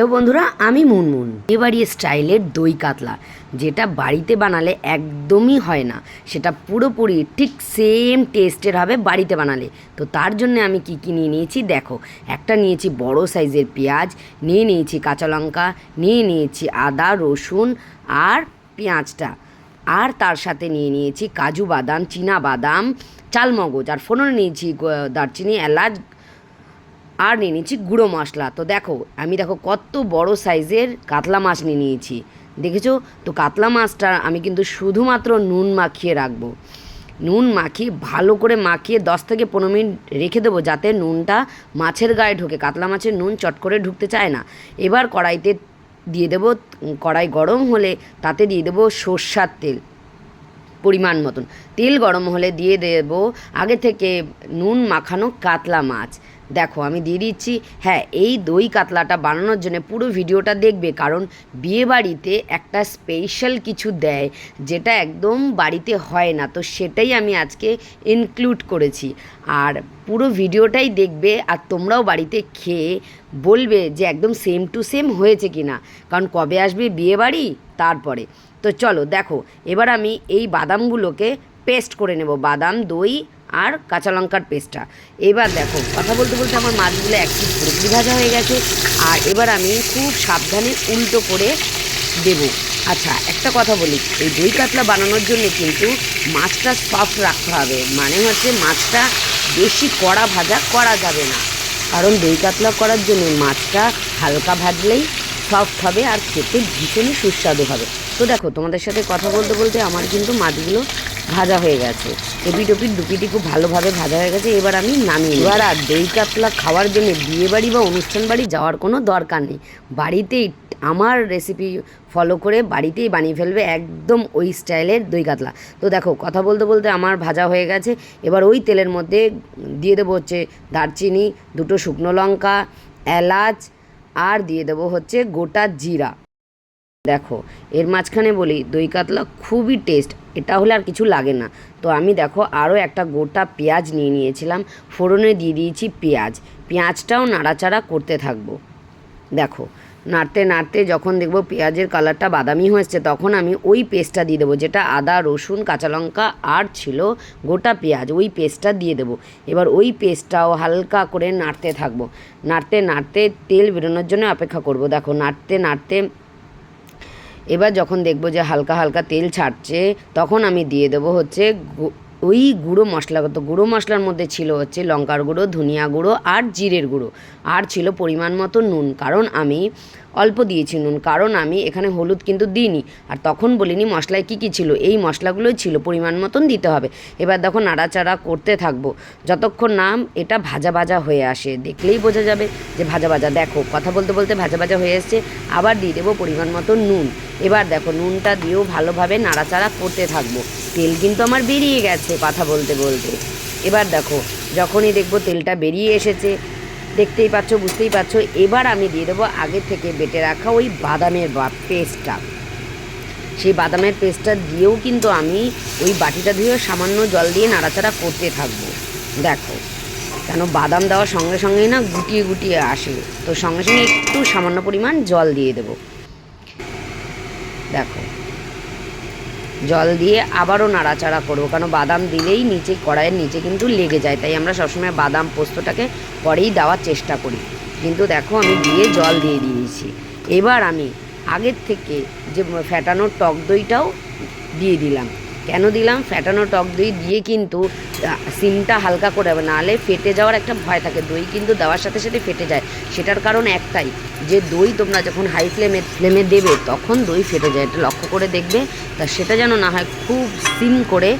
তো বন্ধুরা, আমি মুনমুন। এবাড়ি স্টাইলের দই কাতলা, যেটা বাড়িতে বানালে একদমই হয় না। সেটা পুরোপুরি ঠিক সেম টেস্টের হবে বাড়িতে বানালে। তো তার জন্য আমি কি কি নিয়ে নিয়েছি দেখো। একটা নিয়েছি বড় সাইজের পেঁয়াজ, নিয়ে নিয়েছি কাঁচা লঙ্কা, নিয়ে নিয়েছি আদা, রসুন আর পেঁয়াজটা। আর তার সাথে নিয়ে নিয়েছি কাজু বাদাম, চীনা বাদাম, চালমগজ। আর ফোড়নে নিয়েছি দারচিনি, এলাচ আর নিয়ে নিয়েছি গুঁড়ো মশলা। তো দেখো, আমি দেখো কত বড় সাইজের কাতলা মাছ নিয়ে নিয়েছি। দেখেছ? তো কাতলা মাছটা আমি কিন্তু শুধুমাত্র নুন মাখিয়ে রাখব। নুন মাখিয়ে, ভালো করে মাখিয়ে দশ থেকে পনেরো মিনিট রেখে দেবো যাতে নুনটা মাছের গায়ে ঢোকে। কাতলা মাছের নুন চট করে ঢুকতে চায় না। এবার কড়াইতে দিয়ে দেবো কড়াই গরম হলে তাতে দিয়ে দেবো সর্ষার তেল পরিমাণ মতন। তেল গরম হলে দিয়ে দেব আগে থেকে নুন মাখানো কাতলা মাছ। দেখো, আমি দিয়ে দিচ্ছি। হ্যাঁ এই দই কাতলাটা বানানোর জন্য পুরো ভিডিওটা দেখবে, কারণ বিয়েবাড়িতে একটা স্পেশাল কিছু দেয় যেটা একদম বাড়িতে হয় না, তো সেটাই আমি আজকে ইনক্লুড করেছি। আর পুরো ভিডিওটাই দেখবে আর তোমরাও বাড়িতে খেয়ে বলবে যে একদম সেম টু সেম হয়েছে কি না কারণ কবে আসবে বিয়েবাড়ি? তারপরে। তো চলো, দেখো, এবার আমি এই বাদামগুলোকে পেস্ট করে নেব। বাদাম, দই আর কাঁচা লঙ্কার পেস্টটা। এবার দেখো, কথা বলতে বলতে আমার মাছগুলো এক পিস পুরোপুরি ভাজা হয়ে গেছে। আর এবার আমি খুব সাবধানে উল্টো করে দেবো। আচ্ছা একটা কথা বলি, এই দই কাতলা বানানোর জন্য কিন্তু মাছটা সফট রাখতে হবে। মানে হচ্ছে মাছটা বেশি কড়া ভাজা করা যাবে না। কারণ দই কাতলা করার জন্য মাছটা হালকা ভাজলেই সফট হবে আর খেতে ভীষণই সুস্বাদু হবে। তো দেখো, তোমাদের সাথে কথা বলতে বলতে আমার কিন্তু মাছগুলো ভাজা হয়ে গেছে। এপিট ওপিট দুপিটি খুব ভালোভাবে ভাজা হয়ে গেছে, এবার আমি নামিয়ে এবার আর দই কাতলা খাওয়ার জন্য বিয়ে বাড়ি বা অনুষ্ঠান বাড়ি যাওয়ার কোনো দরকার নেই। বাড়িতেই আমার রেসিপি ফলো করে বাড়িতেই বানিয়ে ফেলবে একদম ওই স্টাইলের দই কাতলা। তো দেখো, কথা বলতে বলতে আমার ভাজা হয়ে গেছে। এবার ওই তেলের মধ্যে দিয়ে দেবো হচ্ছে দারচিনি, দুটো শুকনো লঙ্কা, এলাচ, আর দিয়ে দেবো হচ্ছে গোটা জিরা। দেখো, এর মাঝখানে বলি, দই কাতলা খুবই টেস্ট এটা হলে আর কিছু লাগে না। তো আমি দেখো আরও একটা গোটা পেঁয়াজ নিয়ে নিয়েছিলাম, ফোড়নে দিয়ে দিয়েছি পেঁয়াজ। পেঁয়াজটাও নাড়াচাড়া করতে থাকব। দেখো, নাড়তে নাড়তে যখন দেখব পেঁয়াজের কালারটা বাদামি হয়েছে তখন আমি ওই পেস্টটা দিয়ে দেবো, যেটা আদা, রসুন, কাঁচা লঙ্কা আর ছিল গোটা পেঁয়াজ, ওই পেস্টটা দিয়ে দেবো। এবার ওই পেস্টটাও হালকা করে নাড়তে থাকব। নাড়তে নাড়তে তেল বেরোনোর জন্য অপেক্ষা করব। দেখো, নাড়তে নাড়তে এবার যখন দেখব যে হালকা হালকা তেল ছাড়ছে, তখন আমি দিয়ে দেব হচ্ছে ওই গুঁড়ো মশলাগত গুঁড়ো মশলার মধ্যে ছিল হচ্ছে লঙ্কার গুঁড়ো, ধনিয়া গুঁড়ো আর জিরের গুঁড়ো। আর ছিল পরিমাণ মতো নুন, কারণ আমি অল্প দিয়েছি নুন, কারণ আমি এখানে হলুদ কিন্তু দিইনি। আর তখন বলিনি, মশলায় কী কী ছিল? এই মশলাগুলোই ছিল, পরিমাণ মতন দিতে হবে। এবার দেখো নাড়াচাড়া করতে থাকব। যতক্ষণ নাম এটা ভাজা ভাজা হয়ে আসে, দেখলেই বোঝা যাবে যে ভাজা ভাজা। দেখো, কথা বলতে বলতে ভাজা ভাজা হয়ে এসছে, আবার দিয়ে দেবো পরিমাণ মতো নুন। এবার দেখো নুনটা দিয়েও ভালোভাবে নাড়াচাড়া করতে থাকব। তেল কিন্তু আমার বেরিয়ে গেছে, কথা বলতে বলতে। এবার দেখো, যখনই দেখব তেলটা বেরিয়ে এসেছে দেখতেই পাচ্ছ, বুঝতেই পারছ এবার আমি দিয়ে দেবো আগে থেকে বেটে রাখা ওই বাদামের বা, পেস্টটা। সেই বাদামের পেস্টটা দিয়েও কিন্তু আমি ওই বাটিটা দিয়েও সামান্য জল দিয়ে নাড়াচাড়া করতে থাকব। দেখো, কেন বাদাম দেওয়ার সঙ্গে সঙ্গেই না গুটিয়ে গুটিয়ে আসে। তো সঙ্গে সঙ্গে একটু সামান্য পরিমাণ জল দিয়ে দেবো। দেখো জল দিয়ে আবারও নাড়াচাড়া করব। কারণ বাদাম দিলেই নিচে, কড়াইয়ের নিচে কিন্তু লেগে যায়। তাই আমরা সবসময় বাদাম পোস্তটাকে পরেই দেওয়ার চেষ্টা করি। কিন্তু দেখো, আমি দিয়ে জল দিয়ে দিয়েছি। এবার আমি আগের থেকে যে ফ্যাটানো টক দইটাও দিয়ে দিলাম। কেন দিলাম? ফ্যাটানো টক দই দিয়ে কিন্তু সিমটা হালকা করে হবে নাহলে ফেটে যাওয়ার একটা ভয় থাকে। দই কিন্তু দেওয়ার সাথে সাথে ফেটে যায়। সেটার কারণ একটাই, যে দই তোমরা যখন হাই ফ্লেমে ফ্লেমে দেবে, তখন দই ফেটে যায়। এটা লক্ষ্য করে দেখবে, তা সেটা যেন না হয়, খুব সিম করে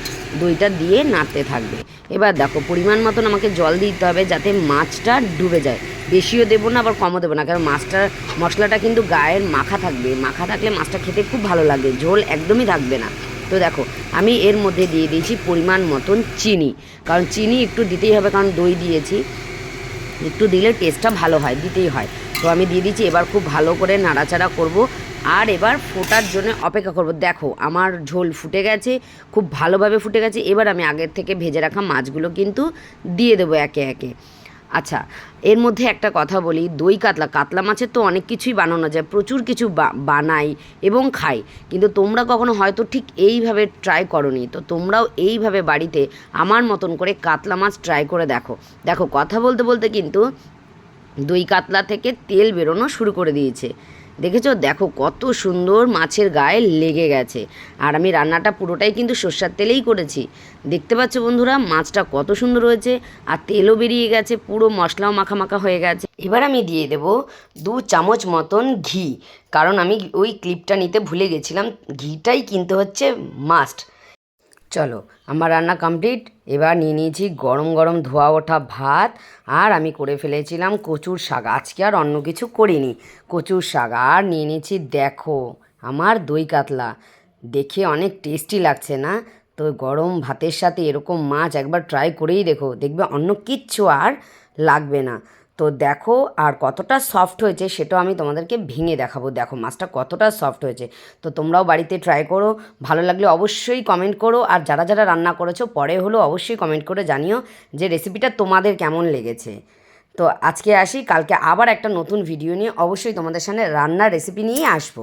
দইটা দিয়ে নাড়তে থাকবে। এবার দেখো, পরিমাণ মতন আমাকে জল দিতে হবে যাতে মাছটা ডুবে যায়। বেশিও দেবো না, আবার কমও দেবো না, কারণ মাছটার মশলাটা কিন্তু গায়ের মাখা থাকবে। মাখা থাকলে মাছটা খেতে খুব ভালো লাগে। ঝোল একদমই থাকবে না। তো দেখো, আমি এর মধ্যে দিয়ে দিয়েছি পরিমাণ মতন চিনি। কারণ চিনি একটু দিতেই হবে, কারণ দই দিয়েছি। একটু দিলে টেস্টটা ভালো হয়, দিতেই হয়। তো আমি দিয়ে দিচ্ছি এবার খুব ভালো করে নাড়াচাড়া করব। আর এবার ফোটার জন্য অপেক্ষা করব। দেখো, আমার ঝোল ফুটে গেছে, খুব ভালোভাবে ফুটে গেছে। এবার আমি আগের থেকে ভেজে রাখা মাছগুলো কিন্তু দিয়ে দেবো একে একে। আচ্ছা এর মধ্যে একটা কথা বলি, দই কাতলা কাতলা মাছের তো অনেক কিছুই বানানো যায়, প্রচুর কিছু বানাই এবং খাই, কিন্তু তোমরা কখনো হয়তো ঠিক এইভাবে ট্রাই করনি, তো তোমরাও এইভাবে বাড়িতে আমার মতন করে কাতলা মাছ ট্রাই করে দেখো। দেখো, কথা বলতে বলতে কিন্তু দই কাতলা থেকে তেল বেরোনো শুরু করে দিয়েছে। দেখেছ? দেখো কত সুন্দর মাছের গায়ে লেগে গেছে। আর আমি রান্নাটা পুরোটাই কিন্তু সর্ষার তেলেই করেছি। দেখতে পাচ্ছ বন্ধুরা, মাছটা কত সুন্দর হয়েছে। আর তেলও বেরিয়ে গেছে, পুরো মশলাও মাখা মাখা হয়ে গেছে। এবার আমি দিয়ে দেব দু চামচ মতন ঘি। কারণ আমি ওই ক্লিপটা নিতে ভুলে গেছিলাম। ঘিটাই কিনতে হচ্ছে মাস্ট। চলো, আমার রান্না কমপ্লিট এবার নিয়ে নিয়েছি গরম গরম ধোয়া ওঠা ভাত, আর আমি করে ফেলেছিলাম কচুর শাক। আজকে আর অন্য কিছু করিনি। কচুর শাক, আর নিয়ে নিয়েছি দেখো, আমার দই কাতলা। দেখে অনেক টেস্টি লাগছে না? তো গরম ভাতের সাথে এরকম মাছ একবার ট্রাই করেই দেখো, দেখবে অন্য কিচ্ছু আর লাগবে না। তো দেখো আর কতটা সফট হয়েছে সেটাও আমি তোমাদেরকে ভেঙে দেখাবো। দেখো, মাছটা কতটা সফট হয়েছে। তো তোমরাও বাড়িতে ট্রাই করো, ভালো লাগলে অবশ্যই কমেন্ট করো। আর যারা যারা রান্না করেছ, পরে হলো অবশ্যই কমেন্ট করে জানিও যে রেসিপিটা তোমাদের কেমন লেগেছে। তো আজকে আসি, কালকে আবার একটা নতুন ভিডিও নিয়ে। অবশ্যই তোমাদের সামনে রান্নার রেসিপি নিয়ে আসব।